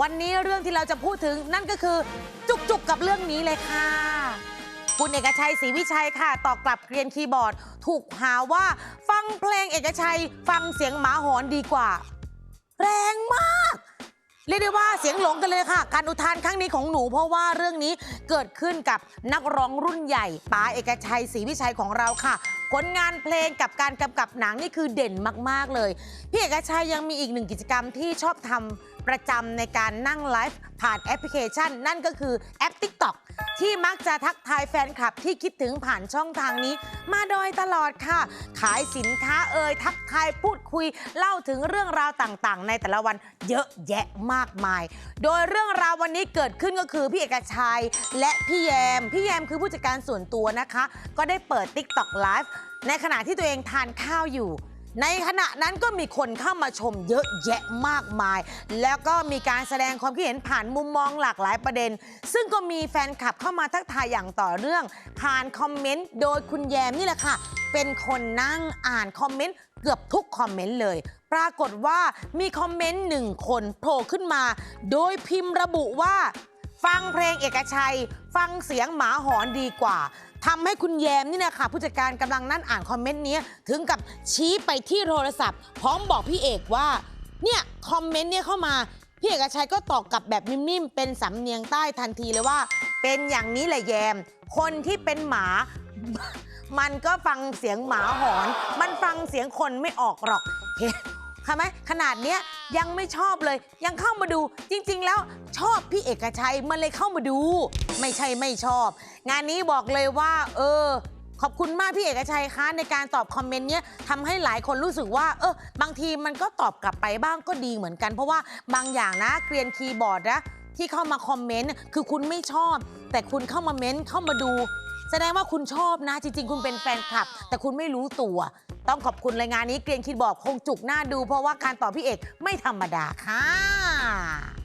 วันนี้เรื่องที่เราจะพูดถึงนั่นก็คือจุกๆกับเรื่องนี้เลยค่ะ คุณเอกชัยศรีวิชัยค่ะตอบกลับเกรียนคีย์บอร์ด ถูกหาว่าฟังเพลงเอกชัย ฟังเสียงหมาหอนดีกว่า แรงมากเรียกได้ว่าเสียงหลงกันเลยค่ะ การอุทานครั้งนี้ของหนูเพราะว่าเรื่องนี้เกิดขึ้นกับนักร้องรุ่นใหญ่ป๋าเอกชัยศรีวิชัยของเราค่ะ ผลงานเพลงกับการกำกับหนังนี่คือเด่นมาก ๆ เลย พี่เอกชัยยังมีอีกหนึ่งกิจกรรมที่ชอบทำประจำในการนั่งไลฟ์ผ่านแอปพลิเคชัน นั่นก็คือแอป TikTok ที่มักจะทักทายแฟนคลับที่คิดถึงผ่านช่องทางนี้ มาโดยตลอดค่ะ ขายสินค้าเอ่ยทักทายพูดคุย เล่าถึงเรื่องราวต่างๆ ในแต่ละวันเยอะแยะมากมาย โดยเรื่องราววันนี้เกิดขึ้นก็คือพี่เอกชัยและพี่แยม พี่แยมคือผู้จัดการส่วนตัวนะคะ ก็ได้เปิด TikTok Live ในขณะที่ตัวเองทานข้าวอยู่ ในขณะนั้นก็มีคนเข้ามาชมเยอะแยะมากมาย แล้วก็มีการแสดงความคิดเห็นผ่านมุมมองหลากหลายประเด็น ซึ่งก็มีแฟนคลับเข้ามาทักทายอย่างต่อเนื่อง ผ่านคอมเมนต์โดยคุณแยมนี่แหละค่ะ เป็นคนนั่งอ่านคอมเมนต์เกือบทุกคอมเมนต์เลย ปรากฏว่ามีคอมเมนต์หนึ่งคนโผล่ขึ้นมา โดยพิมพ์ระบุว่า ฟังเพลงเอกชัย ฟังเสียงหมาหอนดีกว่า ทำให้คุณแยมนี่นะคะผู้จัดการกำลังนั่นอ่านคอมเมนต์นี้ถึงกับชี้ไปที่โทรศัพท์ พร้อมบอกพี่เอกว่าเนี่ยคอมเมนต์เนี่ยเข้ามาพี่เอกชัยก็ตอบกลับแบบนิ่มๆ เป็นสำเนียงใต้ทันทีเลยว่า เป็นอย่างนี้แหละแยม คนที่เป็นหมา มันก็ฟังเสียงหมาหอน มันฟังเสียงคนไม่ออกหรอก เห็นใช่ไหมขนาดเนี้ยยังไม่ชอบเลย ยังเข้ามาดู จริง ๆ แล้วชอบพี่เอกชัยมันเลยเข้ามาดู ไม่ใช่ไม่ชอบ งานนี้บอกเลยว่า เออ ขอบคุณมากพี่เอกชัยคะในการตอบคอมเมนต์เนี้ยทำให้หลายคนรู้สึกว่า เออบางทีมันก็ตอบกลับไปบ้างก็ดีเหมือนกัน เพราะว่าบางอย่างนะเกรียนคีย์บอร์ดนะที่เข้ามาคอมเมนต์คือคุณไม่ชอบ แต่คุณเข้ามาเม้นต์เข้ามาดู แสดงว่าคุณชอบนะ จริง ๆ คุณเป็นแฟนคลับ แต่คุณไม่รู้ตัว ต้องขอบคุณรายงานนี้เกรียนคิดบอกคงจุกหน้าดู เพราะว่าการตอบพี่เอกไม่ธรรมดาค่ะ